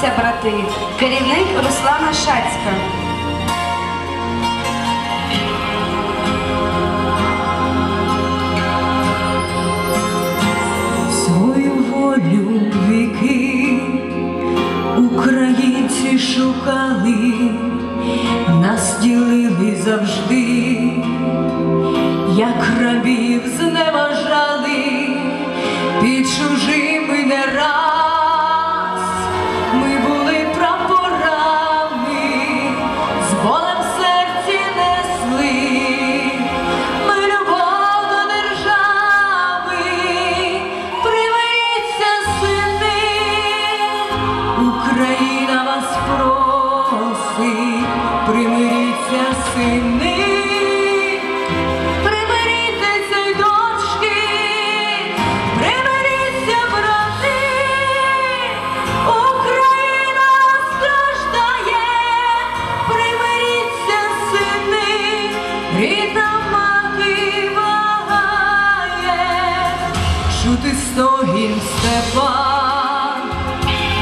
Боріться, брати, керівник Руслана Шацька. Свою волю віки українці шукали.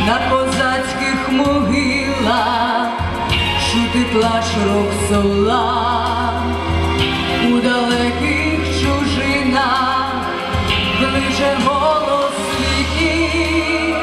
на козацьких могилах, чути плач рок сола у далеких чужинах, ближе голос світів.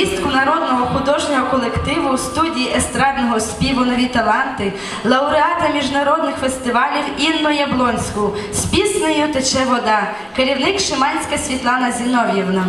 солістку народного художнього колективу студії естрадного співу Нові таланти, лауреата міжнародних фестивалів Інну Яблонську з піснею Тече вода, керівник Шиманська Світлана Зінов'ївна.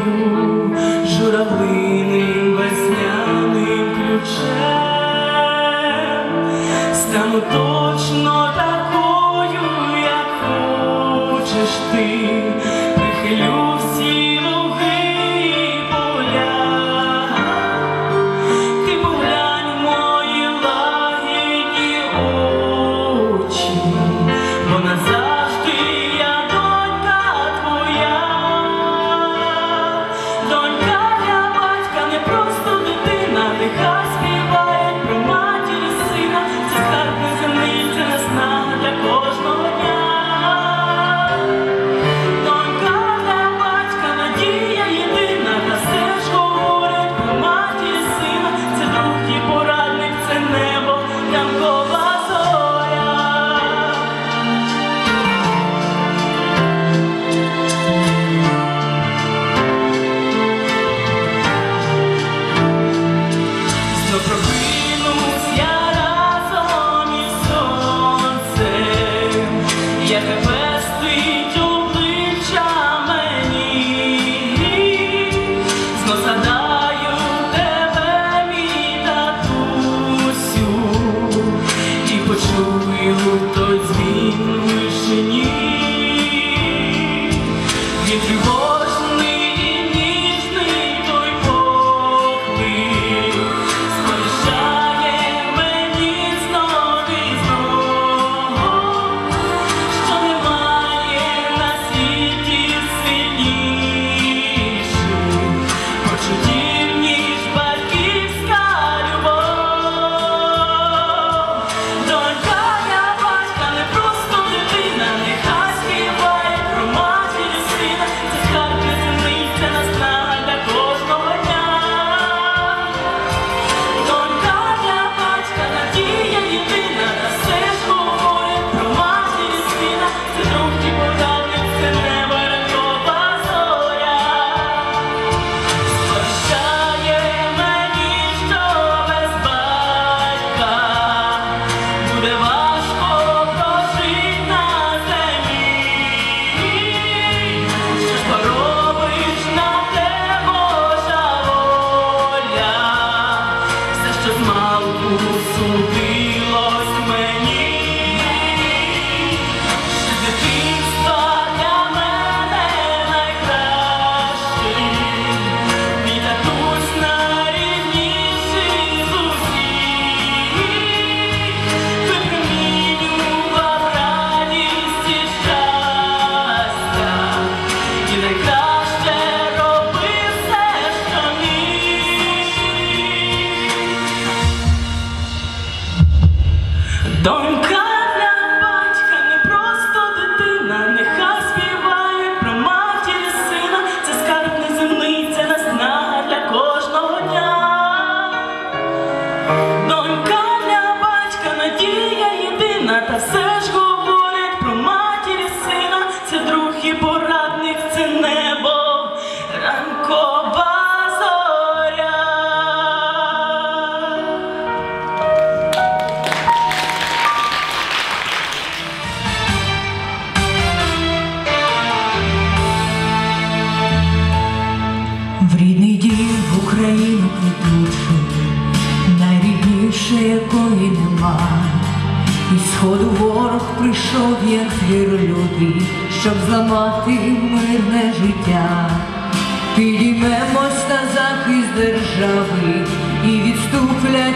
весняною, журавлиним весняним стану точно такою, як хочеш ти, прихилю. Yeah.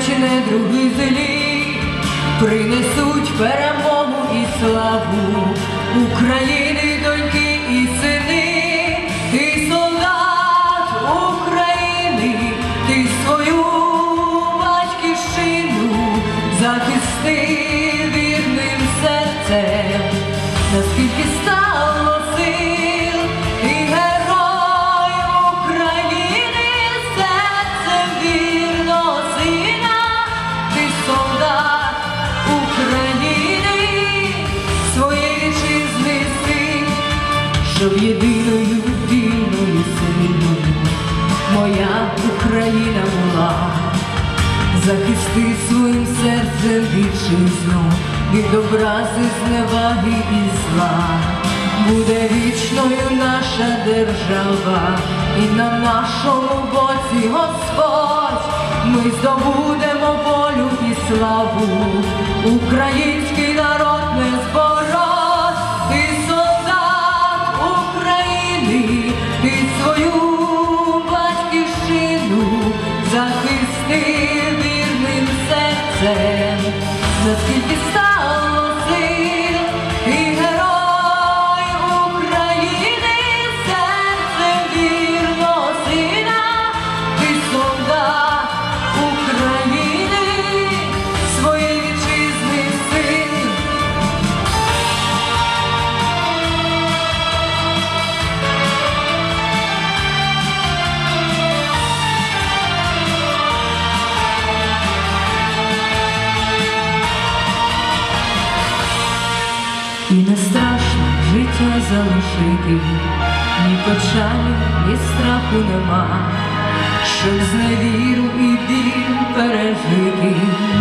чи не други злі, принесуть перемогу і славу України. щоб єдиною вільною сильною моя Україна була, захисти своїм серцем вітчизну від образи зневаги і зла. Буде вічною наша держава, і на нашому боці Господь ми здобудемо волю і славу, український народ. І не страшно життя залишити, ні печалі, ні страху нема, щоб зневіру і біль пережити,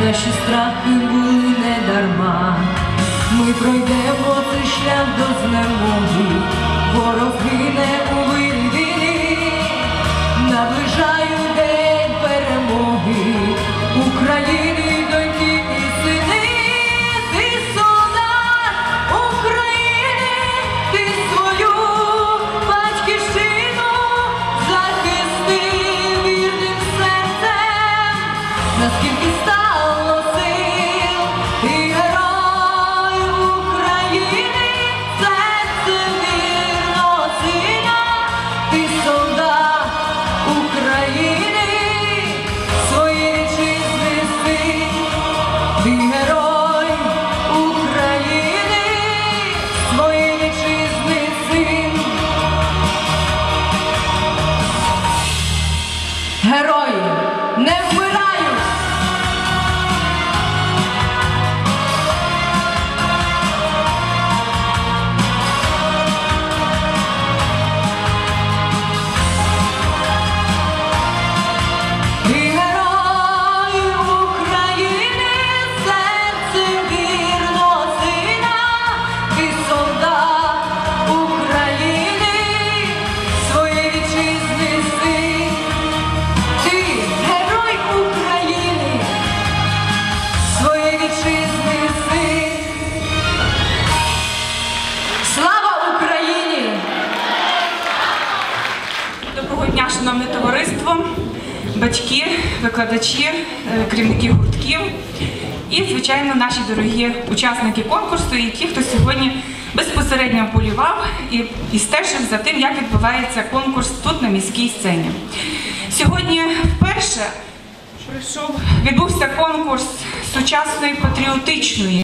наші страхи були не дарма. Ми пройдемо цей шлях до знемоги, ворог гине у вирі війни, наближаю батьки, викладачі, е, керівники гуртків і, звичайно, наші дорогі учасники конкурсу і ті, хто сьогодні безпосередньо полював і, і стежив за тим, як відбувається конкурс тут на міській сцені. Сьогодні вперше прийшов, відбувся конкурс сучасної патріотичної